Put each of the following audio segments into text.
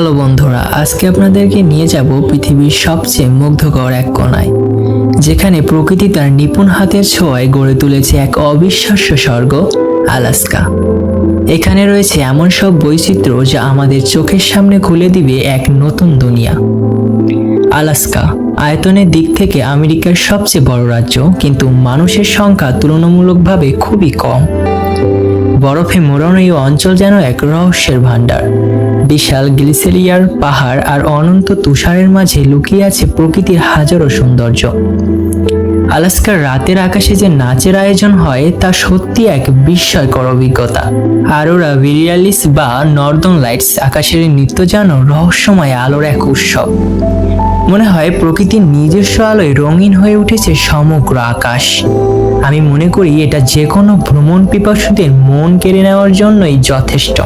Hello বন্ধুরা, আজকে আপনাদেরকে নিয়ে যাব পৃথিবীর সবচেয়ে মুগ্ধকর এক কোনায়, যেখানে প্রকৃতি তার নিপুণ হাতের ছোঁয়ায় গড়ে তুলেছে এক অবিশ্বাস্য স্বর্গ, আলাস্কা। এখানে রয়েছে এমন সব বৈচিত্র্য যা আমাদের চোখের সামনে খুলে দিবে এক নতুন দুনিয়া। আলাস্কা আয়তনের দিক থেকে আমেরিকার সবচেয়ে বড় রাজ্য, কিন্তু মানুষের সংখ্যা তুলনামূলকভাবে খুবই কম। বরফে মোড়ানো এই অঞ্চল যেন এক রহস্যের ভাণ্ডার। বিশাল গ্লিসেরিয়ার পাহাড় আর অনন্ত তুষারের মাঝে লুকিয়ে আছে প্রকৃতির হাজারো সৌন্দর্য। আলাস্কার রাতের আকাশে যে নাচের আয়োজন হয়, তা সত্যি এক বিস্ময়কর অভিজ্ঞতা। আরোরা ভিরিয়ালিস বা নর্দন লাইটস আকাশের নৃত্য যেন রহস্যময় আলোর এক উৎসব মনে হয় প্রকৃতির নিজস্ব আলোয় রঙিন হয়ে উঠেছে সমগ্র আকাশ। আমি মনে করি এটা যে কোনো ভ্রমণ পিপাসুদের মন কেড়ে নেওয়ার জন্যই যথেষ্ট।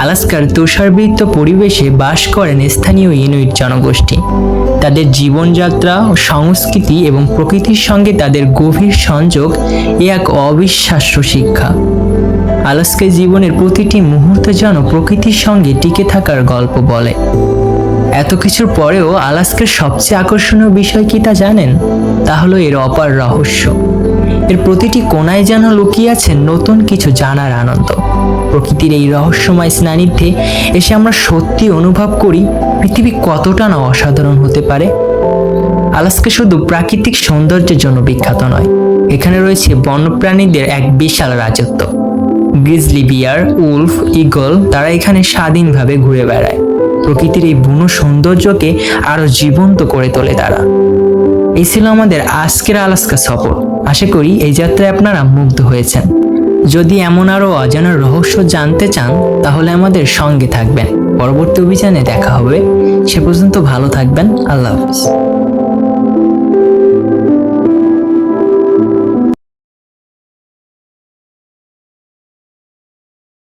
আলাস্কার তুষারবৃত্ত পরিবেশে বাস করেন স্থানীয় ইনুইট জনগোষ্ঠী। তাদের জীবনযাত্রা ও সংস্কৃতি এবং প্রকৃতির সঙ্গে তাদের গভীর সংযোগ এ এক অবিশ্বাস্য শিক্ষা। আলাস্কায় জীবনের প্রতিটি মুহূর্ত যেন প্রকৃতির সঙ্গে টিকে থাকার গল্প বলে। এত কিছুর পরেও আলাস্কার সবচেয়ে আকর্ষণীয় বিষয় কি তা জানেন? তা হলো এর অপার রহস্য। এর প্রতিটি কোনায় যেন লুকিয়ে আছে নতুন কিছু জানার আনন্দ। প্রকৃতির এই রহস্যময় স্নানিধ্যে এসে আমরা সত্যি অনুভব করি পৃথিবী কতটা না অসাধারণ হতে পারে। আলাস্কা শুধু প্রাকৃতিক সৌন্দর্যের জন্য বিখ্যাত নয়, এখানে রয়েছে বন্যপ্রাণীদের এক বিশাল রাজত্ব। গ্রিজলি বিয়ার, উলফ, ইগল তারা এখানে স্বাধীনভাবে ঘুরে বেড়ায়। প্রকৃতির এই বুনো সৌন্দর্যকে আরও জীবন্ত করে তোলে তারা। এই ছিল আমাদের আজকের আলাস্কা সফর। আশা করি এই যাত্রায় আপনারা মুগ্ধ হয়েছেন। যদি এমন আরও অজানার রহস্য জানতে চান, তাহলে আমাদের সঙ্গে থাকবেন। পরবর্তী অভিযানে দেখা হবে। সে পর্যন্ত ভালো থাকবেন। আল্লাহ হাফিজ।